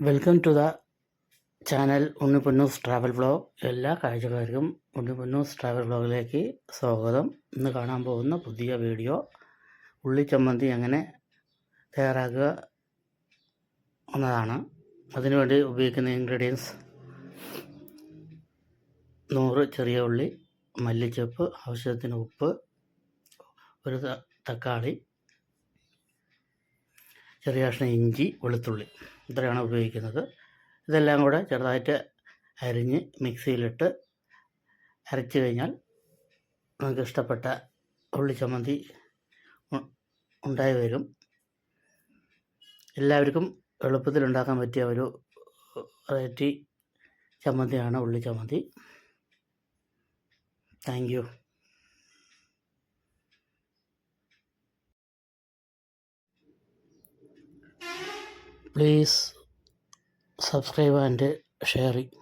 Welcome to the channel Unni Ponnoos travel vlog എല്ലാ കാഴ്ചക്കാർക്കും ഉണ്ണി Ponnoos travel വ്ളോഗിലേക്ക് സ്വാഗതം. ഇന്ന് കാണാൻ പോകുന്ന പുതിയ വീഡിയോ ഉള്ളിച്ചമ്മന്തി എങ്ങനെ തയ്യാറാക്കുക എന്നതാണ്. അതിനുവേണ്ടി ഉപയോഗിക്കുന്ന ഇൻഗ്രീഡിയൻസ് നൂറ് ചെറിയ ഉള്ളി മല്ലിച്ചപ്പ് ആവശ്യത്തിന് ഉപ്പ് ഒരു തക്കാളി ചെറിയ കഷ്ണം ഇഞ്ചി വെളുത്തുള്ളി ഇത്രയാണ് ഉപയോഗിക്കുന്നത്. ഇതെല്ലാം കൂടെ ചെറുതായിട്ട് അരിഞ്ഞ് മിക്സിയിലിട്ട് അരച്ച് കഴിഞ്ഞാൽ നമുക്ക് ഇഷ്ടപ്പെട്ട ഉള്ളി ചമ്മന്തി ഉണ്ടായി വരും. എല്ലാവർക്കും എളുപ്പത്തിൽ ഉണ്ടാക്കാൻ പറ്റിയ ഒരു വെറൈറ്റി ചമ്മന്തിയാണ് ഉള്ളി ചമ്മന്തി. Thank you. Please subscribe and share sharing